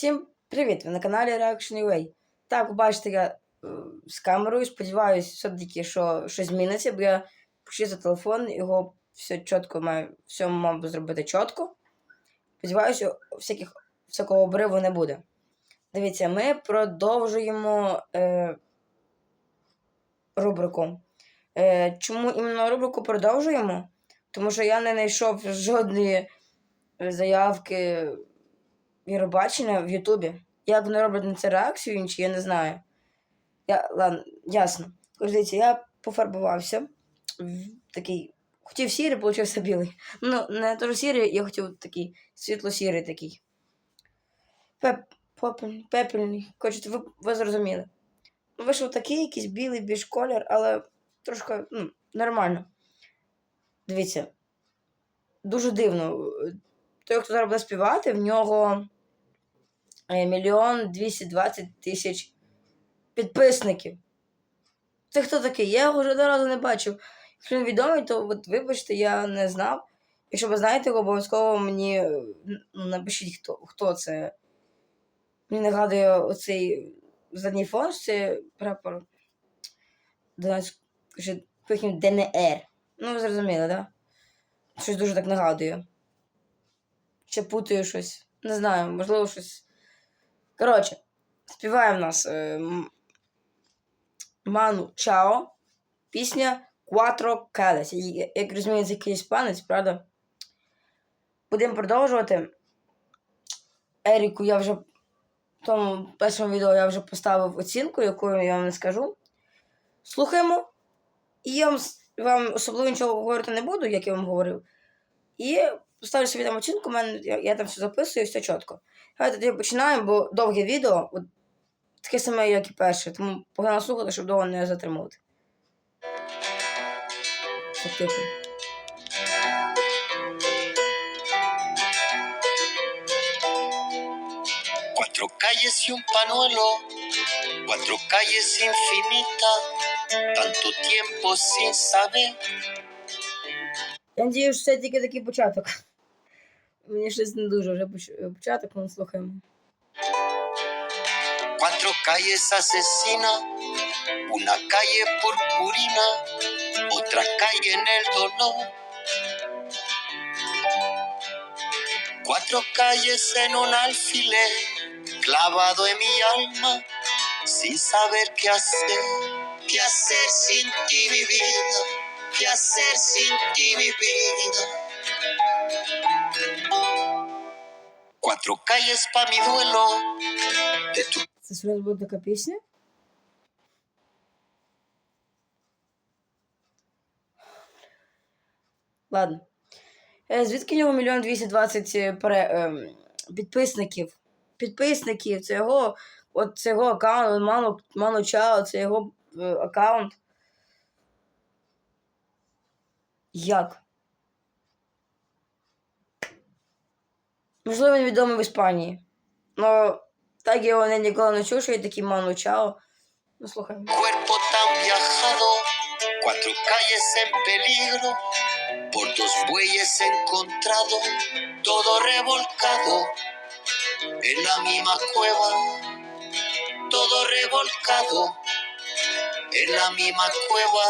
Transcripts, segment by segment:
Всім привіт! Ви на каналі Reaction UA. Так, бачите, я е, з камерою. Сподіваюсь, все-таки, що щось зміниться, бо я почистив телефон, його все чітко маю, все мав би зробити чітко. Сподіваюся, всяких, всякого обриву не буде. Дивіться, ми продовжуємо е, рубрику. Е, чому іменно рубрику продовжуємо? Тому що я не знайшов жодної е, заявки Євробачення в Ютубі. Як вони роблять на це реакцію інші, я не знаю. Я, ладно, ясно. Дивіться, я пофарбувався. В такий. Хотів сірий, получився білий. Ну, не дуже сірий, я хотів такий світло-сірий такий. Пеп, попель, пепельний. Хочете, ви, ви зрозуміли. Ну, Вийшов такий якийсь білий більш колір, але трошки ну, нормально. Дивіться. Дуже дивно. Той, хто зараз буде співати, в нього е, мільйон 220 тисяч підписників. Це хто такий? Я його жодного разу не бачив. Якщо він відомий, то от, вибачте, я не знав. Якщо ви знаєте, обов'язково мені е, ну, напишіть, хто, хто це. Мені нагадує оцей задній фон, це прапор Донецької ДНР. Ну, ви зрозуміли, так? Да? Щось дуже так нагадує. Ще путаю щось. Не знаю, можливо, щось. Коротше, співає в нас е, Ману Чао. Пісня Quattro Cales. Як розумію, це якийсь іспанець, правда? Будемо продовжувати. Еріку я вже в тому першому відео я вже поставив оцінку, яку я вам не скажу. Слухаємо. І я вам особливо нічого говорити не буду, як я вам говорив. І поставлю собі там оцінку, мене, я, я там все записую, все чітко. Давайте тоді починаємо, бо довге відео, от, таке саме, як і перше, тому погано слухати, щоб довго не затримувати. Cuatro calles y un panuelo, cuatro calles infinitas, tanto tiempo sin saber. Я надію, що це тільки такий початок. Мені щось не дуже вже поч- початок, ну слухаємо. Cuatro calles asesinas, una calle purpurina, otra calle en el dolor. Cuatro calles en un alfiler, clavado en mi alma, sin saber qué hacer, qué hacer sin ti mi vida, qué hacer sin ti mi vida. Cuatro calles pa' mi duelo, de tu Це серйозно буде така пісня? Ладно. Е, Звідки в нього мільйон двісті двадцять е, ем, підписників? Підписників, це його, от це його аккаунт, Ману, Ману Чао, це його е, аккаунт. Як? Можливо, він відомий в Іспанії. Ну, так я його не ніколи не чув, що є такий Ману Чао. Ну, слухаємо. cuerpo tan viajado, cuatro calles en peligro, por dos bueyes encontrado, todo revolcado en la misma cueva, todo revolcado en la misma cueva.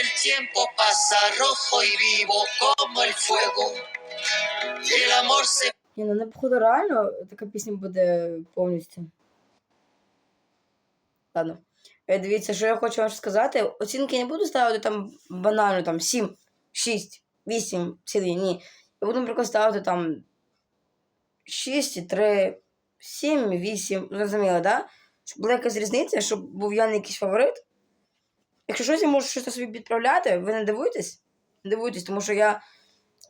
El tiempo pasa rojo y vivo como el fuego. El amor se Ні, ну не походу реально така пісня буде повністю. Ладно. Е, Дивіться, що я хочу вам сказати. Оцінки не буду ставити там банально там 7, 6, 8, цілі, ні. Я буду, наприклад, ставити там 6, 3, 7, 8. Зрозуміло, да? Щоб була якась різниця, щоб був явний якийсь фаворит. Якщо щось я можу щось собі підправляти, ви не дивуйтесь? Не дивуйтесь, тому що я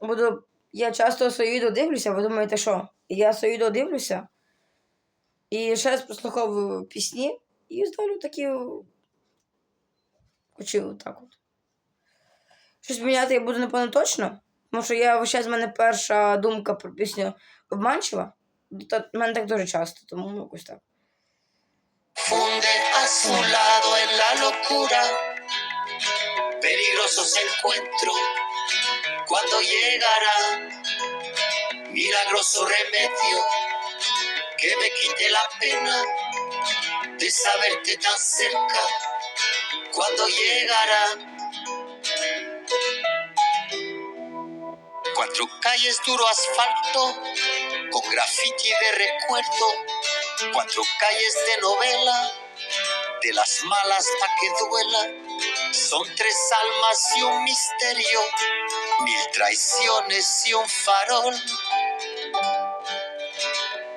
буду я часто свої відео дивлюся, ви думаєте, що? Я свої відео дивлюся. І ще раз прослуховую пісні і ставлю такі. Хочу так от. Щось міняти я буду, напевно, точно. Тому що я весь час в мене перша думка про пісню обманчива. Та в мене так дуже часто, тому ну, якось так. funde a su lado en la locura. Peligrosos encuentros cuando llegarán milagroso remedio que me quite la pena de saberte tan cerca cuando llegará. Cuatro calles duro asfalto con graffiti de recuerdo, cuatro calles de novela, de las malas pa' que duela. Son tres almas y un misterio, mil traiciones y un farol.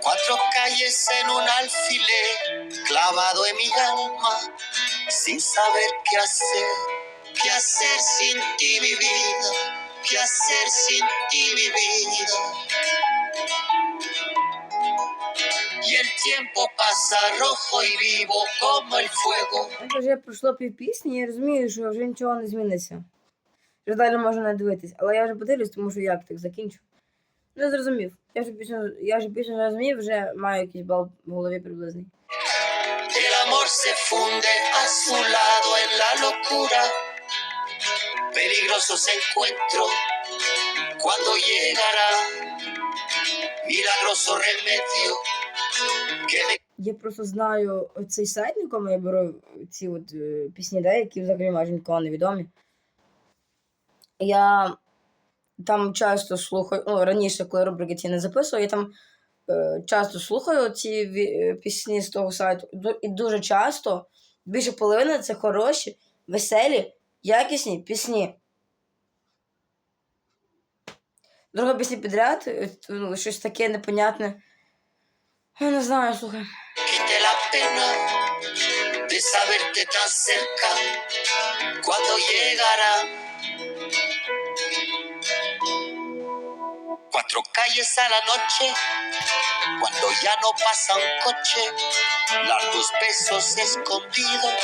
Cuatro calles en un alfiler, clavado en mi alma, sin saber qué hacer, qué hacer sin ti mi vida, qué hacer sin ti mi vida. Y el tiempo pasa rojo y vivo como el fuego. Так вже пройшло півпісні, я розумію, що вже нічого не зміниться. Вже далі можна не дивитись. Але я вже подивлюсь, тому що як так закінчу. Не зрозумів. Я вже пісню, я вже пісню зрозумів, вже маю якийсь бал в голові приблизний. El amor se funde a su lado en la locura. Peligrosos encuentros cuando llegará. Milagroso remedio Я просто знаю цей сайт, на якому я беру ці от е, пісні, да, які взагалі майже нікого не відомі. Я там часто слухаю, ну, раніше, коли рубрики ці не записував, я там е, часто слухаю ці ві- е, пісні з того сайту. І дуже часто, більше половини це хороші, веселі, якісні пісні. Друга пісня підряд, е, ну, щось таке непонятне. Я не знаю, слухай. quite la pena de saberte tan cerca cuando llegará. Cuatro calles a la noche, cuando ya no pasa un coche, largos besos escondidos,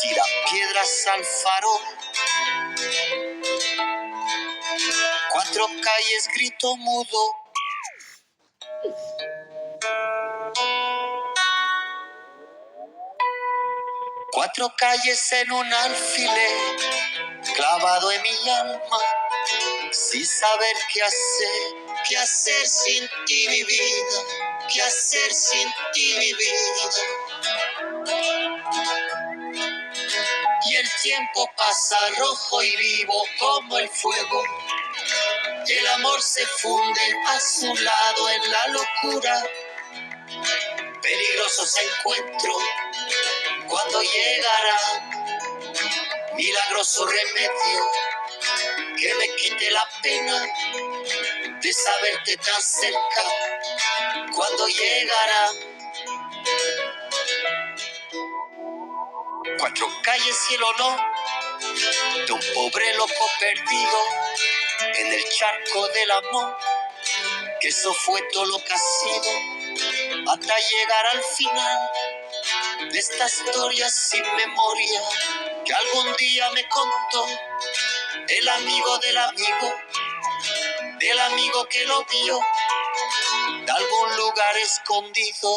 tiran piedras al farol. Cuatro calles, grito mudo, Cuatro calles en un alfiler, clavado en mi alma, sin saber qué hacer, qué hacer sin ti mi vida, qué hacer sin ti mi vida. Y el tiempo pasa rojo y vivo como el fuego. El amor se funde a su lado en la locura. Peligrosos encuentros cuando llegará milagroso remedio que me quite la pena de saberte tan cerca cuando llegará cuatro calles y el olor de un pobre loco perdido en el charco del amor que eso fue todo lo que ha sido hasta llegar al final de esta historia sin memoria que algún día me contó el amigo del amigo, del amigo que lo vio de algún lugar escondido.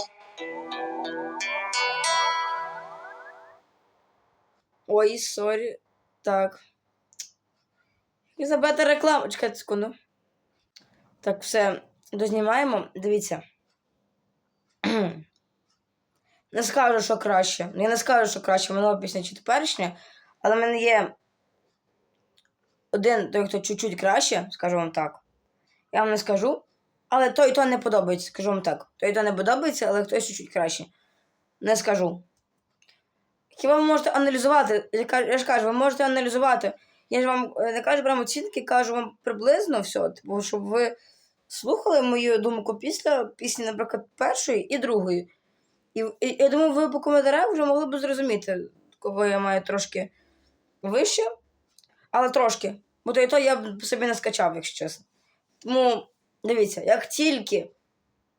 Ой, сорі. Так. І забити рекламу. Чекайте секунду. Так, все, дознімаємо. Дивіться. Не скажу, що краще. Я не скажу, що краще минула пісня чи теперішня, але в мене є один той, хто чуть-чуть краще, скажу вам так. Я вам не скажу. Але той то не подобається, скажу вам так. Той то не подобається, але хтось чуть-чуть краще. Не скажу. Хіба ви можете аналізувати? Я ж кажу, ви можете аналізувати. Я ж вам е, не кажу прямо оцінки, кажу вам приблизно все, типу, щоб ви слухали мою думку після пісні, наприклад, першої і другої. І, і я думаю, ви по коментарях вже могли б зрозуміти, кого я маю трошки вище, але трошки. Бо то і то я б собі не скачав, якщо чесно. Тому дивіться, як тільки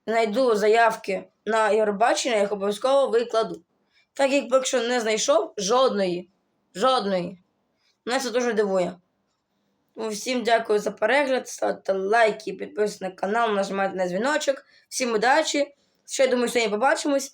знайду заявки на Євробачення, я їх обов'язково викладу. Так як поки що не знайшов жодної. Жодної. Мене це дуже дивує. Тому всім дякую за перегляд. Ставте лайки, підписуйтесь на канал, нажимайте на дзвіночок. Всім удачі. Ще думаю, сьогодні побачимось.